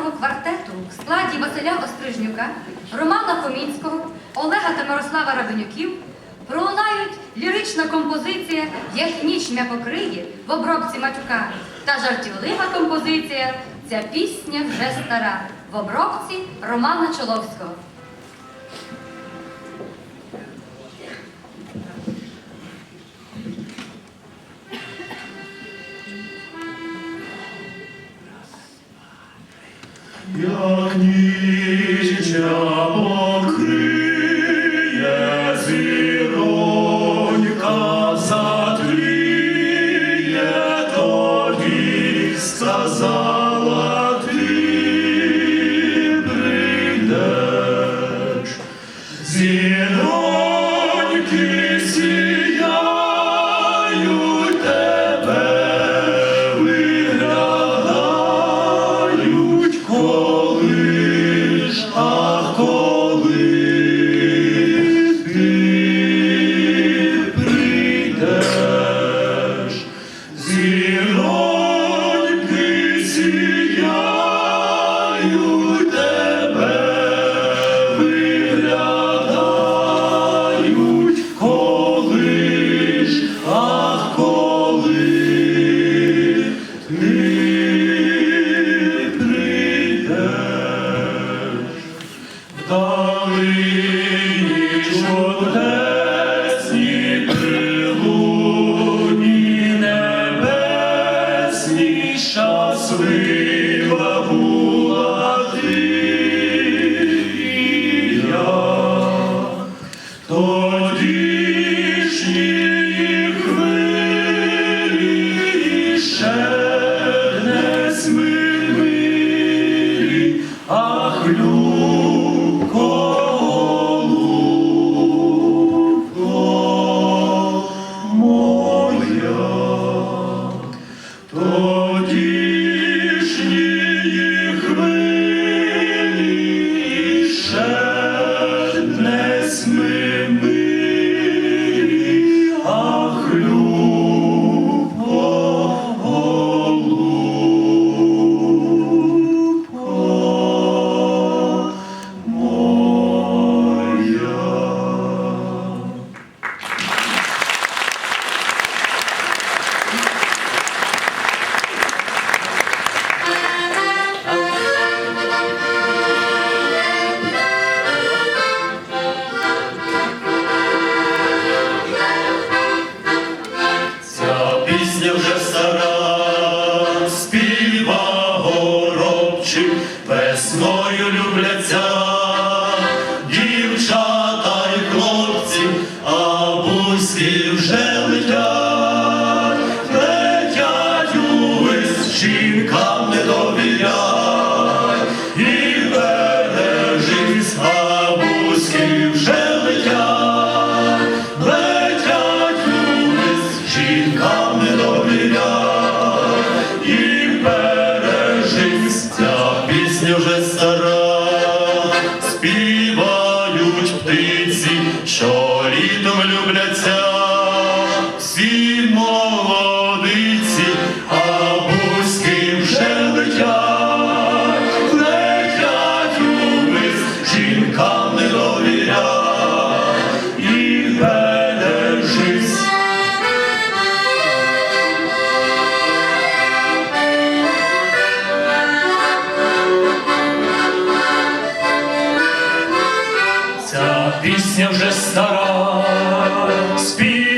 камерного квартету в складі Василя Острижнюка, Романа Комінського, Олега та Мирослава Равенюків пролунають лірична композиція Як ніч м'я покриє в обробці матюка та жартівлива композиція Ця пісня вже стара в обробці Романа Чоловського. Ах, пісня вже стара. Спів...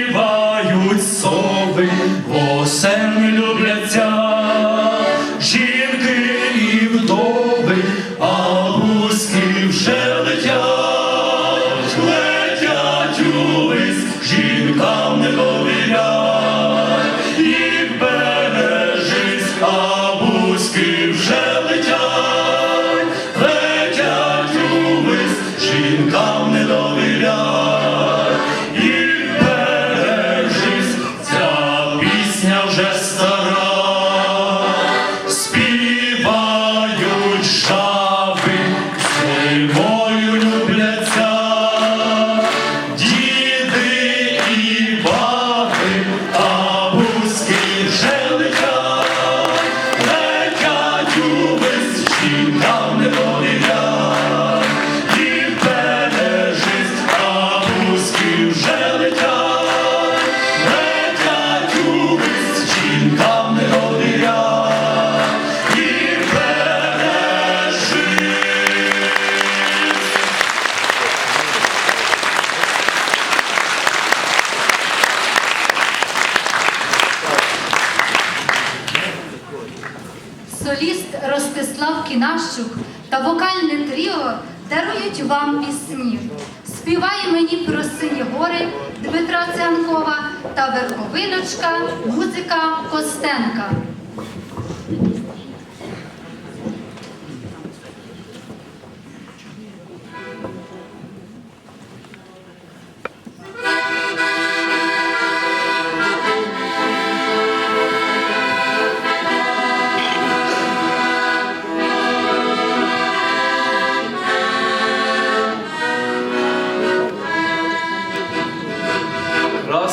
соліст Ростислав Кінащук та вокальне тріо дарують вам пісні. Співає мені про сині гори Дмитра Цянкова та верховиночка музика Костенка.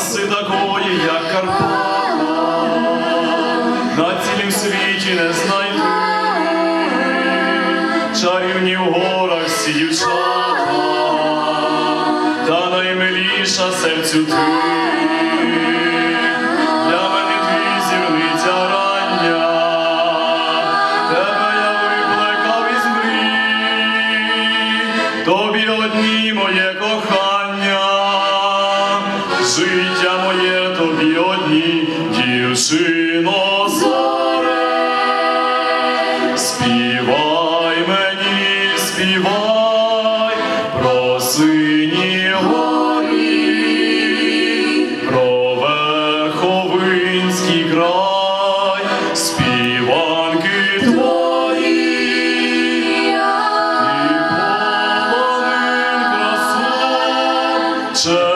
краси такої, як Карпата, на цілім світі не знайду. Чарівні в горах всі та наймиліша серцю ти. answer.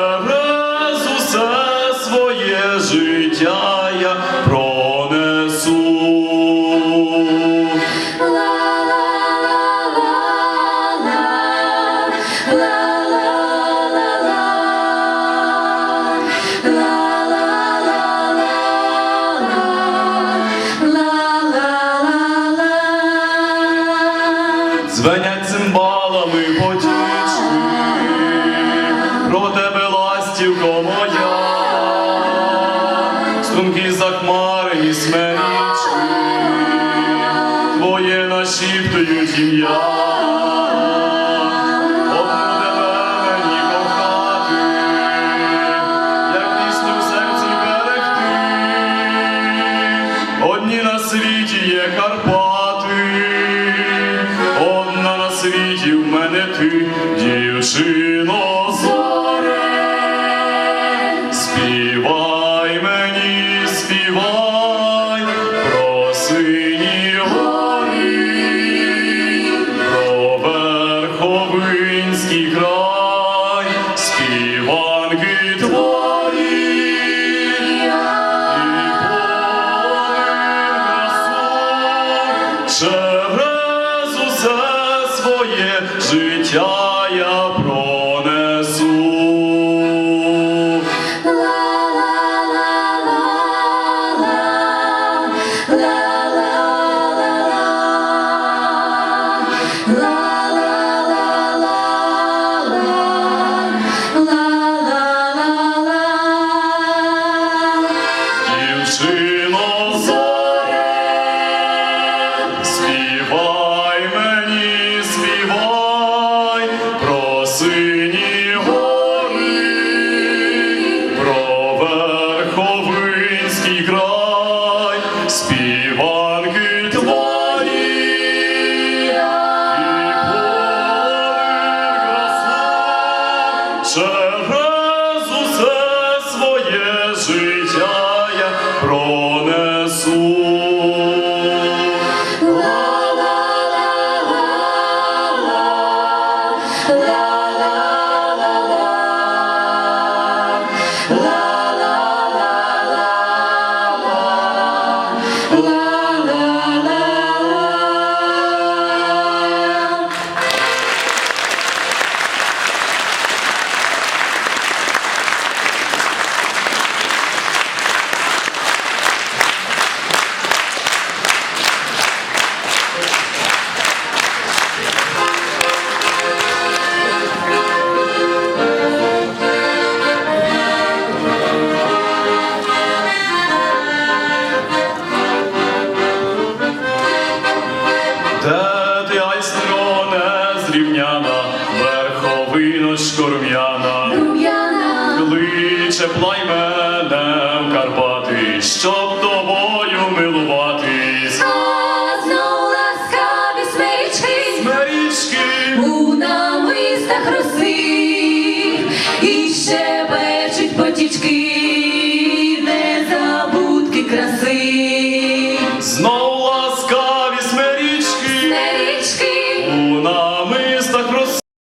Одні на світі є Карпати, одна на світі в мене ти, дівчино зоре. спів. Show.